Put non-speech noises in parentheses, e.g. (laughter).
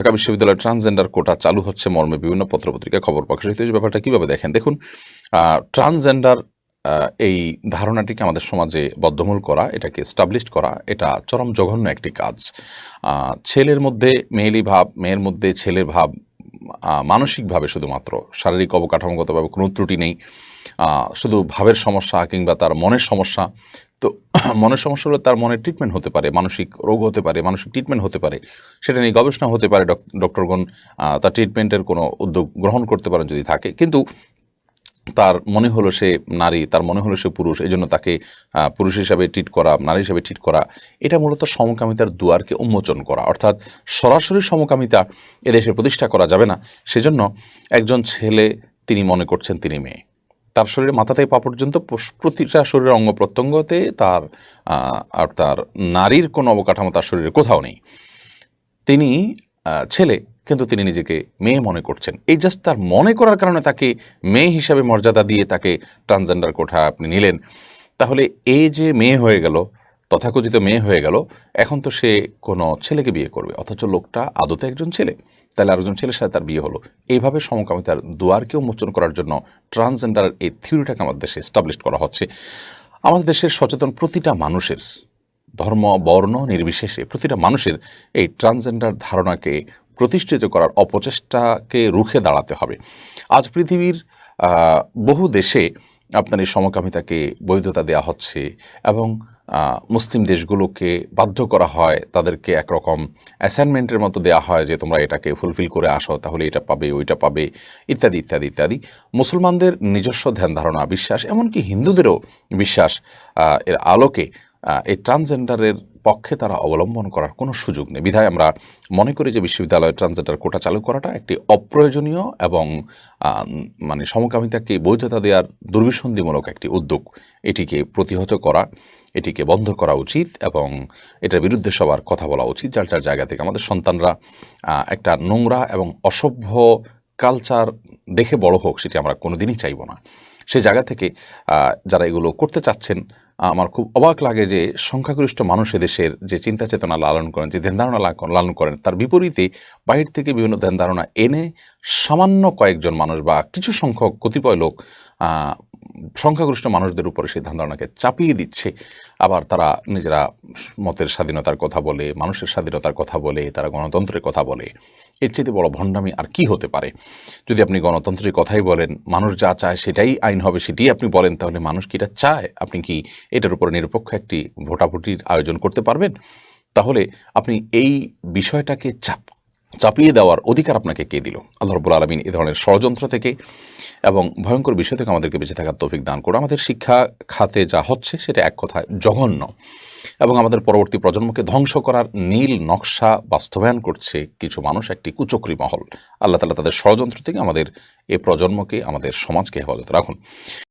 ঢাকা বিশ্ববিদ্যালয়ে ট্রান্সজেন্ডার কোটা চালু হচ্ছে মর্মে বিভিন্ন পত্রপত্রিকা, খবর প্রকাশিত হয়েছে ব্যাপারটা কীভাবে দেখেন? দেখুন ট্রান্সজেন্ডার এই ধারণাটিকে আমাদের সমাজে বদ্ধমূল করা, এটাকে স্টাবলিশ করা, এটা চরম জঘন্য একটি কাজ। ছেলের মধ্যে মেয়েলি ভাব, মেয়ের মধ্যে ছেলের ভাব মানসিকভাবে শুধুমাত্র শারীরিক অবকাঠামোগতভাবে কোনো ত্রুটি নেই। শুধু ভাবের সমস্যা কিংবা তার মনের সমস্যা তো (clears throat) মনের সমস্যা হলে তার মনের ট্রিটমেন্ট হতে পারে, মানসিক রোগ হতে পারে, মানসিক ট্রিটমেন্ট হতে পারে। সেটা নিয়ে গবেষণা হতে পারে, ডক- ডক্টরগণ তার ট্রিটমেন্টের কোনো উদ্যোগ গ্রহণ করতে পারেন যদি থাকে। কিন্তু তার মনে হলো সে নারী, তার মনে হলো সে পুরুষ এই জন্য তাকে পুরুষ হিসাবে ট্রিট করা, নারী হিসাবে ট্রিট করা, এটা মূলত সমকামিতার দুয়ারকে উন্মোচন করা। অর্থাৎ সরাসরি সমকামিতা এদেশে প্রতিষ্ঠা করা যাবে না। সেজন্য একজন ছেলে তিনি মনে করছেন তিনি মেয়ে। তার শরীরে মাথা থেকে পা পর্যন্ত প্রতিটা শরীরের অঙ্গ প্রত্যঙ্গতে তার আর তার নারীর কোনো অবকাঠামো তার শরীরে কোথাও নেই। তিনি ছেলে, কিন্তু তিনি নিজেকে মেয়ে মনে করছেন। এই জাস্ট তার মনে করার কারণে তাকে মেয়ে হিসাবে মর্যাদা দিয়ে তাকে ট্রান্সজেন্ডার কোঠা আপনি নিলেন। তাহলে এই যে মেয়ে হয়ে গেল, তথাকথিত মেয়ে হয়ে গেল, এখন তো সে কোনো ছেলেকে বিয়ে করবে, অথচ লোকটা আদতে একজন ছেলে। তাহলে আরেকজন ছেলের সাথে তার বিয়ে হলো। এইভাবে সমকামিতার দুয়ারকে মোচন করার জন্য ট্রান্সজেন্ডার এই থিওরিটাকে আমাদের দেশে এস্টাবলিশ করা হচ্ছে। আমাদের দেশের সচেতন প্রতিটা মানুষের ধর্ম, বর্ণ নির্বিশেষে প্রতিটা মানুষের এই ট্রান্সজেন্ডার ধারণাকে প্রতিষ্ঠিত করার অপচেষ্টাকে রুখে দাঁড়াতে হবে। আজ পৃথিবীর বহু দেশে আপনার এই সমকামিতাকে বৈধতা দেওয়া হচ্ছে এবং মুসলিম দেশগুলোকে বাধ্য করা হয়, তাদেরকে একরকম অ্যাসাইনমেন্টের মতো দেয়া হয় যে তোমরা এটাকে ফুলফিল করে আসো, তাহলে এটা পাবে, ওইটা পাবে, ইত্যাদি ইত্যাদি ইত্যাদি। মুসলমানদের নিজস্ব ধ্যান ধারণা, বিশ্বাস, এমনকি হিন্দুদেরও বিশ্বাস এর আলোকে এই ট্রান্সজেন্ডারের পক্ষে তারা অবলম্বন করার কোনো সুযোগ নেই। বিধায় আমরা মনে করি যে বিশ্ববিদ্যালয়ের ট্রান্সজেন্ডার কোটা চালু করাটা একটি অপ্রয়োজনীয় এবং মানে সমকামিতাকে বৈধতা দেওয়ার দুর্বিসন্ধিমূলক একটি উদ্যোগ। এটিকে প্রতিহত করা, এটিকে বন্ধ করা উচিত এবং এটার বিরুদ্ধে সবার কথা বলা উচিত। যার যার জায়গা থেকে আমাদের সন্তানরা একটা নোংরা এবং অসভ্য কালচার দেখে বড় হোক, সেটি আমরা কোনোদিনই চাইব না। সেই জায়গা থেকে যারা এগুলো করতে চাচ্ছেন আমার খুব অবাক লাগে যে সংখ্যাগরিষ্ঠ মানুষ দেশের যে চিন্তা চেতনা লালন করেন, যে ধ্যান ধারণা লালন করেন, তার বিপরীতে বাহির থেকে বিভিন্ন ধ্যান ধারণা এনে সামান্য কয়েকজন মানুষ বা কিছু সংখ্যক কতিপয় লোক সংখ্যাগরিষ্ঠ মানুষদের উপরে সেই ধ্যান ধারণাকে চাপিয়ে দিচ্ছে। আবার তারা নিজেরা মতের স্বাধীনতার কথা বলে, মানুষের স্বাধীনতার কথা বলে, তারা গণতন্ত্রের কথা বলে। এর চেয়ে বড় ভণ্ডামি আর কি হতে পারে? যদি আপনি গণতন্ত্রের কথাই বলেন, মানুষ যা চায় সেটাই আইন হবে, সেটাই আপনি বলেন, তাহলে মানুষ কি এটা চায়? আপনি কি এটার উপরে নিরপেক্ষ একটি ভোটাভুটির আয়োজন করতে পারবেন? তাহলে আপনি এই বিষয়টাকে চাপ চাপিয়ে দেওয়ার অধিকার আপনাকে কে দিল? আল্লাহ রবুল আলমিন এই ধরনের ষড়যন্ত্র থেকে এবং ভয়ঙ্কর বিষয় থেকে আমাদেরকে বেঁচে থাকার তৌফিক দান করো আমাদের শিক্ষা খাতে যা হচ্ছে সেটা এক কথায় জঘন্য এবং আমাদের পরবর্তী প্রজন্মকে ধ্বংস করার নীল নকশা বাস্তবায়ন করছে কিছু মানুষ একটি কুচক্রী মহল। আল্লাহ তালা তাদের ষড়যন্ত্র থেকে আমাদের এ প্রজন্মকে, আমাদের সমাজকে হেফাজত রাখুন।